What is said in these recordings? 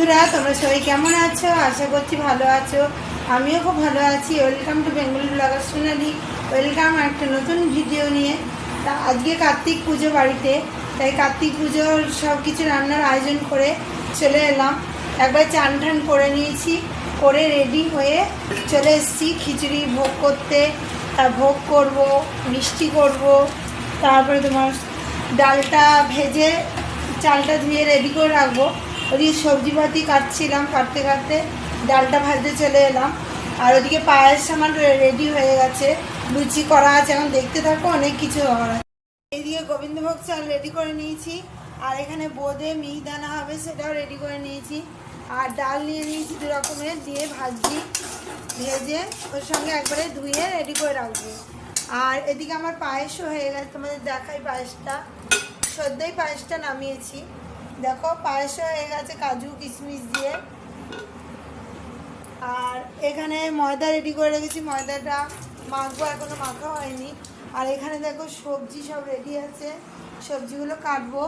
বন্ধুরা, তোমরা সবাই কেমন আছো? আশা করছি ভালো আছো। আমিও খুব ভালো আছি। Welcome to Bengal blogger Sonali welcome একটা নতুন ভিডিও নিয়ে। তা আজকে কার্তিক পুজো বাড়িতে। তাই কার্তিক পুজোর সব কিছু রান্নার আয়োজন করে চলে এলাম। একবার চান টান করে নিয়েছি। করে রেডি হয়ে চলে এসেছি। খিচুড়ি ভোগ করতে। তা ভোগ করব, মিষ্টি করব। তারপরে তোমার ডালটা ভেজে চালটা ধুয়ে রেডি করে রাখব। ওদিকে সবজিপাতি কাটছিলাম, কাটতে কাটতে ডালটা ভাজতে চলে এলাম। আর ওদিকে পায়েস সামান রেডি হয়ে গেছে। লুচি করা আছে, এখন দেখতে থাকো, অনেক কিছু হওয়ার আছে। এইদিকে গোবিন্দভোগ চাল রেডি করে নিয়েছি, আর এখানে বোঁদে মিহিদানা হবে সেটাও রেডি করে নিয়েছি। আর ডাল নিয়ে নিয়েছি দু রকমের, দিয়ে ভাজি, ভেজে ওর সঙ্গে একবারে ধুয়ে রেডি করে রাখব। আর এদিকে আমার পায়েসও হয়ে গেছে, তোমাদের দেখাই পায়েসটা। সদ্যই পায়েসটা নামিয়েছি। দেখো পায়েসও হয়ে গেছে, কাজু, কিশমিশ দিয়ে। আর এখানে ময়দা রেডি করে রেখেছি। ময়দাটা মাখবো, এখনও মাখা হয়নি। আর এখানে দেখো, সবজি সব রেডি আছে। সবজিগুলো কাটবো।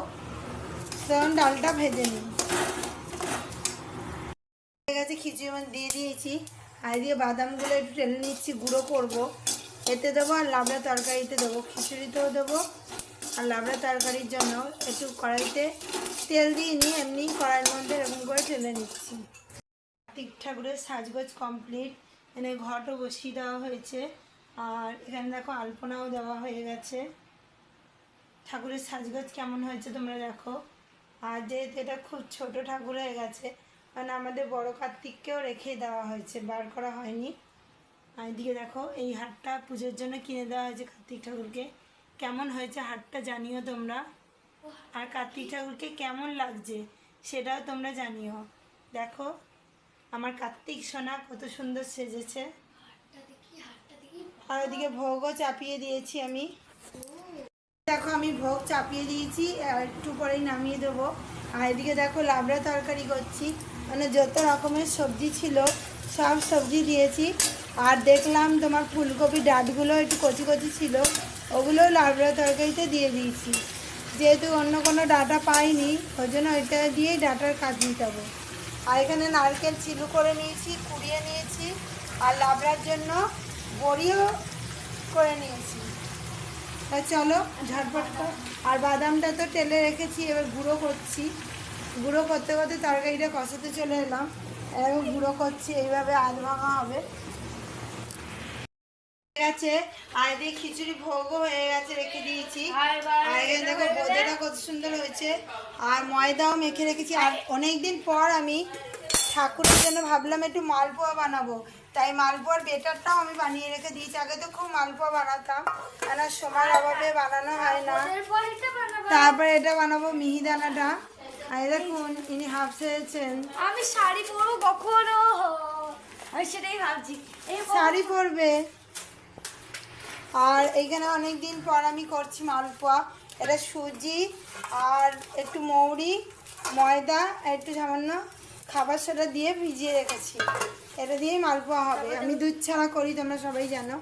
তখন ডালটা ভেজে নিই। হয়ে গেছে, খিচুড়ি মানে দিয়ে দিয়েছি। আর দিয়ে বাদামগুলো একটু টেনে নিচ্ছি, গুঁড়ো করব। এতে দেবো আর লাবড়া তরকারিতে দেবো। খিচুড়িতেও দেবো। আর লাবড়া তরকারির জন্য একটু কড়াইতে তেল দিয়ে নিয়ে এমনি কড়াইয়ের মধ্যে এরকম করে টেনে নিচ্ছি। কার্তিক ঠাকুরের সাজগোজ কমপ্লিট এখানে ঘটও বসিয়ে দেওয়া হয়েছে। আর এখানে দেখো আলপনাও দেওয়া হয়ে গেছে। ঠাকুরের সাজগোজ কেমন হয়েছে তোমরা দেখো। আর যেহেতু এটা খুব ছোট ঠাকুর হয়ে গেছে মানে আমাদের বড় কার্তিককেও রেখে দেওয়া হয়েছে, বার করা হয়নি। আর এদিকে দেখো, এই হাটটা পুজোর জন্য কিনে দেওয়া হয়েছে কার্তিক ঠাকুরকে। কেমন হয়েছে হাটটা জানিও তোমরা। আর কার্তিক ঠাকুরকে কেমন লাগছে সেটাও তোমরা জানিও। দেখো, আমার কার্তিক সোনা কত সুন্দর সেজেছে। আর ওদিকে ভোগও চাপিয়ে দিয়েছি আমি। দেখো, আমি ভোগ চাপিয়ে দিয়েছি, আর একটু পরেই নামিয়ে দেবো। আর এদিকে দেখো, লাবড়া তরকারি করছি। মানে যত রকমের সবজি ছিল, সব সবজি দিয়েছি। আর দেখলাম তোমার ফুলকপি ডাঁটগুলো একটু কচি কচি ছিল, ওগুলো লাবড়া তরকারিতে দিয়ে দিয়েছি। যেহেতু অন্য কোনো ডাটা পাইনি, ওই জন্য ওইটা দিয়েই ডাটার কাজ হবে। আর এখানে নারকেল চিলু করে নিয়েছি, কুড়িয়ে নিয়েছি, আর লাবড়ার জন্য বড়িও করে নিয়েছি। তা চলো, ঝটপট আর বাদামটা তো তেলে রেখেছি, এবার গুঁড়ো করছি। গুঁড়ো করতে করতে তরকারিটা কষাতে চলে এলাম। এরকম গুঁড়ো করছি, এইভাবে আধ ভাঙা হবে। গেছে। আর এদিকে খিচুড়ি ভোগও হয়ে গেছে রেখে দিয়েছি। আর এখানে দেখো বোঁদেটা কত সুন্দর হয়েছে। আর ময়দাও মেখে রেখেছি। আর অনেক দিন পর আমি ঠাকুরের জন্য ভাবলাম একটু মালপোয়া বানাবো। তাই মালপোয়ার বেটারটাও আমি বানিয়ে রেখে দিয়েছি। আগে তো খুব মালপোয়া বানাতাম। কেন সময়ের অভাবে বানানো হয় না। তারপরে এটা বানাবো মিহিদানাটা। আর দেখুন ইনি হাফ সেরেছেন আমি শাড়ি পরবো কখনো। আমি সেটাই ভাবছি। এই শাড়ি পরবে। আর এইখানে অনেক দিন পর আমি করছি মালপোয়া। এটা সুজি আর একটু মৌরি, ময়দা একটু সামান্য খাবার সোডা দিয়ে ভিজিয়ে রেখেছি। এটা দিয়েই মালপোয়া হবে। আমি দুধ ছাড়া করি, তোমরা সবাই জানো।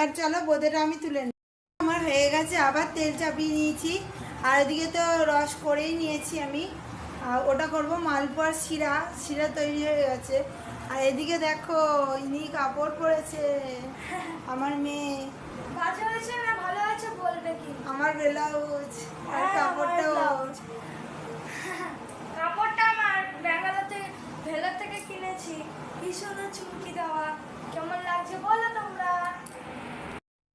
আর চলো বোঁদেটা আমি তুলে নিই আমার হয়ে গেছে, আবার তেল চাপিয়ে নিয়েছি। আর এদিকে তো রস করেই নিয়েছি আমি। ওটা করব মালপোয়ার শিরা। শিরা তৈরি হয়ে গেছে। আর এদিকে দেখো, ইনি কাপড় পরেছে। আমার মেয়ে। বাজে হয়েছে না ভালো আছে বলবে কি? আমার ব্লাউজ আর হ্যাঁ, কাপড়টাও। কাপড়টা আমার ব্যাঙ্গালোর থেকে ভেলোর থেকে কিনেছি। কি সুন্দর চুমকি দেওয়া। কেমন লাগছে বলো তোমরা?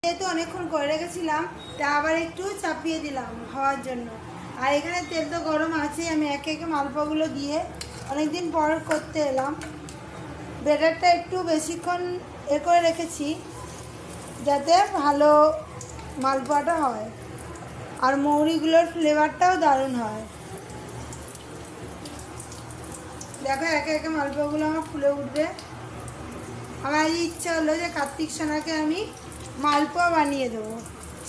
যেহেতু অনেকক্ষণ করে রেখেছিলাম তা আবার একটু চাপিয়ে দিলাম হওয়ার জন্য। আর এখানে তেল তো গরম আছেই আমি একে একে মালপোয়াগুলো দিয়ে অনেকদিন পর করতে এলাম। ব্যাটারটা একটু বেশিক্ষণ এ করে রেখেছি। যাতে ভালো মালপোয়াটা হয়। আর মৌরিগুলোর ফ্লেভারটাও দারুণ হয়। দেখো, একে একে মালপোয়াগুলো আমার ফুলে উঠবে। আমার এই ইচ্ছা হলো যে কার্তিক সোনাকে আমি মালপোয়া বানিয়ে দেবো।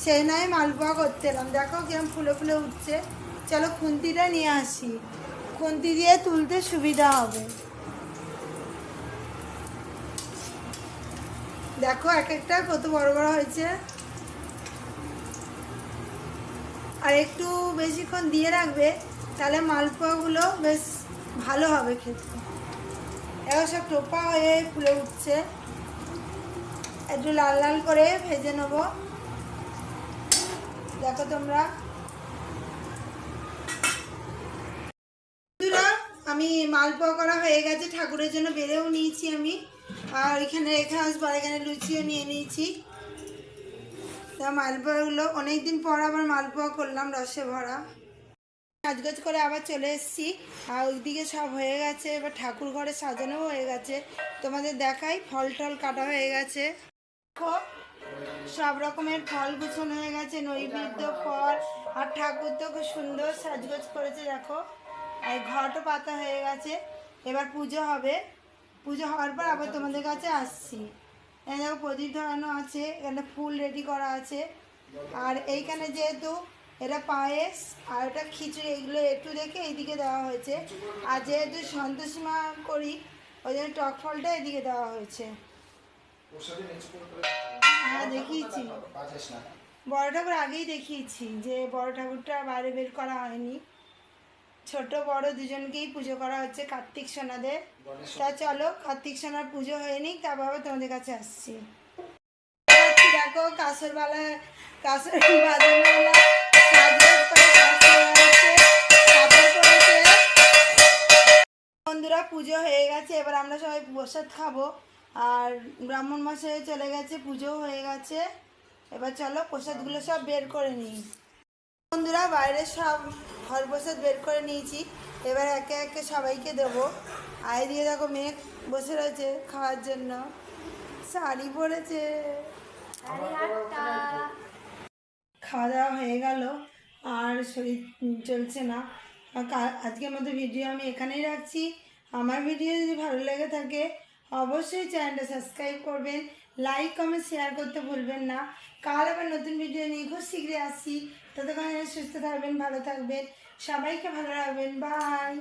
সেই নয় মালপোয়া করতে এলাম। দেখো কিরম ফুলে ফুলে উঠছে। চলো খুন্তিটা নিয়ে আসি। খুন্তি দিয়ে তুলতে সুবিধা হবে। দেখো এক একটা কত বড় বড় হয়েছে। আর একটু বেশিক্ষণ দিয়ে রাখবে, তাহলে মালপোয়াগুলো বেশ ভালো হবে খেতে। এবার সব টোপা হয়ে ফুলে উঠছে। একটু লাল লাল করে ভেজে নেব। দেখো তোমরা। আমি মালপোয়া করা হয়ে গেছে, ঠাকুরের জন্য বেড়েও নিয়েছি আমি। আর এখানে রেখে আসব, আর এখানে লুচিও নিয়ে নিয়েছি। তা মালপোয়াগুলো অনেকদিন পর আবার মালপোয়া করলাম, রসে ভরা। সাজগোজ করে আবার চলে এসেছি, আর ওইদিকে সব হয়ে গেছে, এবার ঠাকুর ঘরে সাজানো হয়ে গেছে। তোমাদের দেখাই, ফল টল কাটা হয়ে গেছে। দেখো, সব রকমের ফল গুছানো হয়ে গেছে, নৈবেদ্য ফল, আর ঠাকুর তো খুব সুন্দর সাজগোজ করেছে, দেখো। আর ঘরটা পাতা হয়ে গেছে, এবার পুজো হবে। পুজো হওয়ার পর আবার তোমাদের কাছে আসছি। এখানে দেখো প্রদীপ ধরানো আছে, এখানে ফুল রেডি করা আছে। আর এইখানে যেহেতু এটা পায়েস আর এটা খিচুড়ি, এগুলো একটু দেখে এইদিকে দেওয়া হয়েছে। আর যেহেতু সন্তোষীমা করি, ওই জন্য টক ফলটা এদিকে দেওয়া হয়েছে। হ্যাঁ দেখিয়েছি। বড় ঠাকুর আগেই দেখিয়েছি যে বড় ঠাকুরটা বাইরে বের করা হয়নি। ছোট বড় দুজনকেই পুজো করা হচ্ছে কার্তিক সোনাদের। তা চলো, কার্তিক সোনার পুজো হয়ে নিক তোমাদের কাছে আসছি। দেখো কাসর বালা কাসর। বন্ধুরা, পুজো হয়ে গেছে, এবার আমরা সবাই প্রসাদ খাব। আর ব্রাহ্মণ মশাই চলে গেছে পুজো হয়ে গেছে। এবার চলো, প্রসাদগুলো সব বের করে নিই। বন্ধুরা বাইরে সব ফল প্রসাদ বের করে নিয়েছি। এবার একে একে সবাইকে দেবো। আয় দিয়ে দেখো মেঘ বসে রয়েছে খাওয়ার জন্য। শাড়ি পরেছে। খাওয়া দাওয়া হয়ে গেল আর শরীর চলছে না। আজকের মতো ভিডিও আমি এখানেই রাখছি। আমার ভিডিও যদি ভালো লেগে থাকে অবশ্যই চ্যানেলটা সাবস্ক্রাইব করবেন লাইক কমেন্ট শেয়ার করতে ভুলবেন না। কাল আবার নতুন ভিডিও নিয়ে খুব শীঘ্রই আসছি। ততক্ষণ সুস্থ থাকবেন ভালো থাকবেন। সবাইকে ভালো রাখবেন। বাই